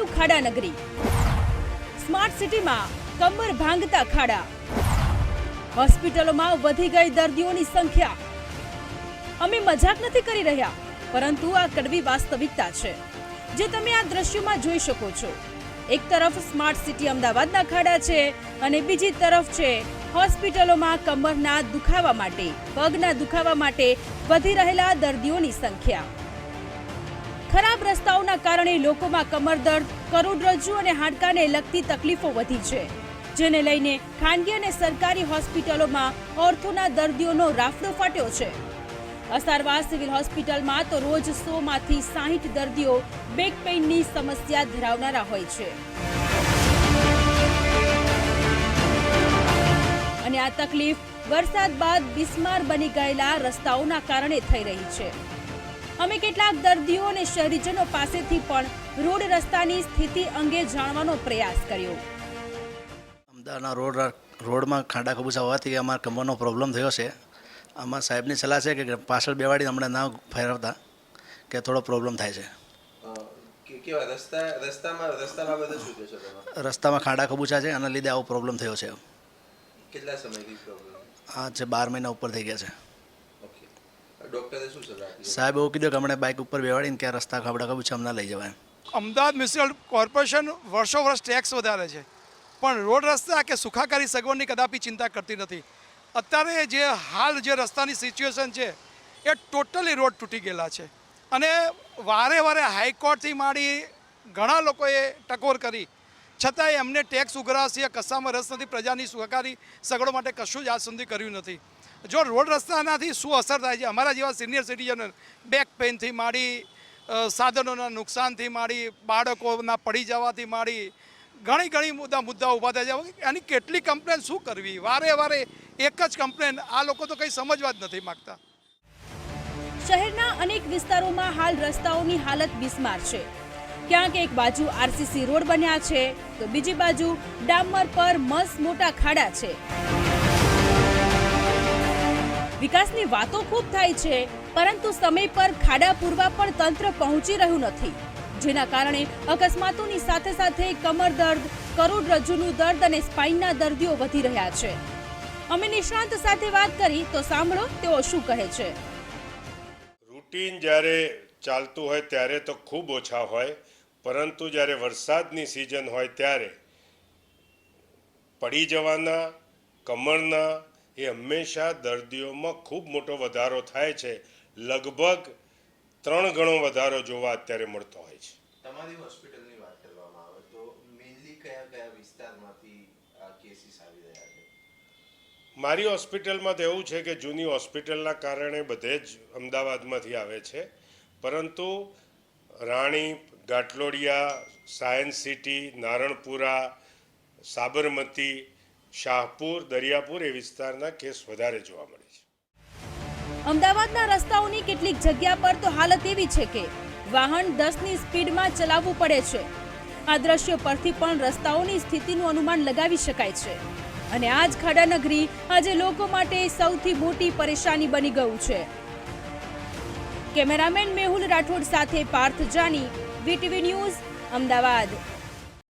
બન્યું ખાડા નગરી. સ્માર્ટ સિટીમાં કમર ભાંગતા ખાડા. હોસ્પિટલોમાં વધી ગઈ દર્દીઓની સંખ્યા. અમે મજાક નથી કરી રહ્યા, પરંતુ આ કડવી વાસ્તવિકતા છે, જે તમે આ દ્રશ્યોમાં જોઈ શકો છો. એક તરફ સ્માર્ટ સિટી અમદાવાદના ખાડા છે અને બીજી તરફ છે હોસ્પિટલોમાં કમરના દુખાવા માટે, પગના દુખાવા માટે વધી રહેલા દર્દીઓની સંખ્યા. ખરાબ રસ્તાઓના કારણે લોકોમાં કમરદર્દ કરોડરજ્જુ અને હાડકાને લગતી તકલીફો વધી છે, જેને લઈને ખાનગી અને સરકારી હોસ્પિટલોમાં ઓર્થોના દર્દીઓનો રાફડો ફાટ્યો છે. અસારવા સિવિલ હોસ્પિટલમાં તો રોજ સો માંથી સાહીઠ દર્દીઓ બેક પેઇનની સમસ્યા ધરાવનારા હોય છે. અને આ તકલીફ વરસાદ બાદ બિસ્માર બની ગયેલા રસ્તાઓના કારણે થઈ રહી છે. અમે કેટલાક દર્દીઓ અને શહેરીજનો પાસેથી પણ રોડ રસ્તાની સ્થિતિ અંગે જાણવાનો પ્રયાસ કર્યો. અમદાવાદના રોડ રોડમાં ખાડા ખબૂચા હોવાથી અમારા કમરનો પ્રોબ્લેમ થયો છે. આમાં સાહેબની સલાહ છે કે પાછળ બેવાડી હમણાં ના ફેરવતા કે થોડો પ્રોબ્લેમ થાય છે. અ, કે- કેવા રસ્તા રસ્તામાં રસ્તા બાબતે શું કહેશો તમે? રસ્તામાં ખાડા ખબૂચા છે આના લીધે આવો પ્રોબ્લેમ થયો છે. કેટલા સમયથી પ્રોબ્લેમ? હા છે બાર મહિના ઉપર થઈ ગયા છે. ડૉક્ટરે શું સલાહ આપી? સાહેબ એવું કીધું કે હમણાં બાઇક ઉપર બેવાડીને ક્યાં રસ્તા રસ્તા ખાડા છે અમને લઈ જવાય. અમદાવાદ મ્યુનિસિપલ કોર્પોરેશન વર્ષો વર્ષ ટેક્સ વધારે છે. પણ રોડ રસ્તા કે સુખાકારી સગવડની કદાપી ચિંતા કરતી નથી. અત્યારે જે હાલ જે રસ્તાની સિચ્યુએશન છે એ ટોટલી રોડ તૂટી ગયેલા છે. અને વારે વારે હાઈકોર્ટથી માંડી ઘણા લોકોએ ટકોર કરી. છતાંય એમને ટેક્સ ઉઘરાશે કશામાં રસ નથી પ્રજાની સુખાકારી સગવડો માટે કશું જ આજ સુધી કર્યું નથી. જો રોડ રસ્તાનાથી શું અસર થાય છે? અમારા જેવા સિનિયર સિટીઝનો બેક પેઇનથી માંડી સાધનોના નુકસાનથી માંડી, બાળકોના પડી જવાથી માંડી, ઘણી ઘણી મુદ્દા મુદ્દા ઊભા થાય છે. એની કેટલી કમ્પ્લેન શું કરવી? વારે વારે એક જ કમ્પ્લેન આ લોકો તો કંઈ સમજવા જ નથી માગતા. શહેરના અનેક વિસ્તારોમાં હાલ રસ્તાઓની હાલત બિસ્માર છે. ક્યાંક એક બાજુ આરસીસી રોડ બન્યા છે, તો બીજી બાજુ ડામર પર મસ મોટા ખાડા છે. વિકાસની વાતો ખૂબ થાય છે, પરંતુ સમય પર ખાડા પૂરવા પણ તંત્ર પહોંચી રહ્યું નથી. જેના કારણે અકસ્માતોની સાથે સાથે કમર દર્દ કરોડરજ્જુનું દર્દ અને સ્પાઇનના દર્દીઓ વધી રહ્યા છે. અમે નિષ્ણાંત સાથે વાત કરી તો સાંભળો તેઓ શું કહે છે. રૂટીન જ્યારે ચાલતું હોય ત્યારે તો ખૂબ ઓછા હોય, પરંતુ જ્યારે વરસાદની સિઝન હોય ત્યારે પડી જવાના, કમરના એ હંમેશા દર્દીઓમાં ખૂબ મોટો વધારો થાય છે. લગભગ ત્રણ ગણો વધારો જોવા અત્યારે મળતો હોય છે. તમારી હોસ્પિટલની વાત કરવામાં આવે તો મેઇનલી કયા કયા વિસ્તારમાંથી આ કેસીસ આવી રહ્યા છે? મારી હોસ્પિટલમાં તો એવું છે કે જૂની હોસ્પિટલના કારણે બધે જ અમદાવાદમાંથી આવે છે. પરંતુ રાણી ઘાટલોડિયા સાયન્સ સિટી નારણપુરા સાબરમતી શાહપુર, દરિયાપુર એ વિસ્તારના કેસ વધારે જોવા મળે છે. અમદાવાદના રસ્તાઓની કેટલીક જગ્યા પર તો હાલત એવી છે કે વાહન દસની સ્પીડમાં ચલાવવું પડે છે. આ દ્રશ્ય પરથી પણ રસ્તાઓની સ્થિતિનું અનુમાન લગાવી શકાય છે. અને આ જ ખાડાનગરી આજે લોકો માટે સૌથી મોટી પરેશાની બની ગયું છે. કેમેરામેન મેહુલ રાઠોડ સાથે પાર્થ જાની, વીટીવી ન્યૂઝ, અમદાવાદ.